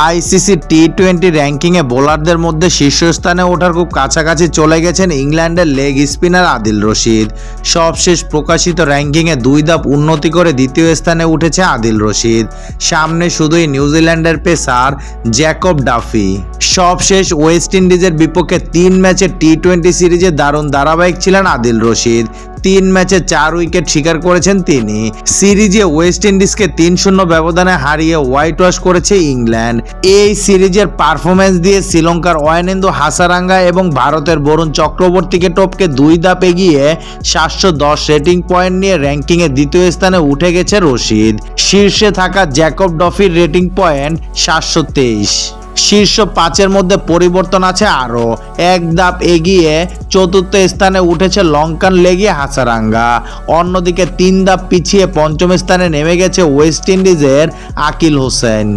ICC T twenty র্যাঙ্কিংয়ে বোলারদের মধ্যে শীর্ষস্থানে ওঠার খুব কাছাকাছি চলে গেছেন ইংল্যান্ডের লেগ স্পিনার আদিল রশিদ। সবশেষ প্রকাশিত র্যাঙ্কিংয়ে দুই ধাপ উন্নতি করে দ্বিতীয় স্থানে উঠেছে আদিল রশিদ। সামনে শুধুই নিউজিল্যান্ডের পেসার জ্যাকব ডাফি। সবশেষ ওয়েস্ট ইন্ডিজের বিপক্ষে তিন ম্যাচের টি টোয়েন্টি সিরিজে দারুণ ধারাবাহিক ছিলেন আদিল রশিদ। তিন ম্যাচে চার উইকেট শিকার করেছেন তিনি। সিরিজে ওয়েস্ট ইন্ডিজকে তিন শূন্য ব্যবধানে হারিয়ে হোয়াইট ওয়াশ করেছে ইংল্যান্ড। এই সিরিজের পারফরমেন্স দিয়ে শ্রীলঙ্কার অয়নেন্দু হাসারাঙ্গা এবং ভারতের বরুণ চক্রবর্তীকে টপকে দুই ধাপ এগিয়ে সাতশো দশ রেটিং পয়েন্ট নিয়ে র্যাঙ্কিংয়ে দ্বিতীয় স্থানে উঠে গেছে রশিদ। শীর্ষে থাকা জ্যাকব ডফির রেটিং পয়েন্ট সাতশো তেইশ। শীর্ষ পাঁচের মধ্যে পরিবর্তন আছে আরও। এক ধাপ এগিয়ে চতুর্থ স্থানে উঠেছে লঙ্কান লেগে হাসারাঙ্গা। অন্যদিকে তিন ধাপ পিছিয়ে পঞ্চম স্থানে নেমে গেছে ওয়েস্ট ইন্ডিজের আকিল হোসেন।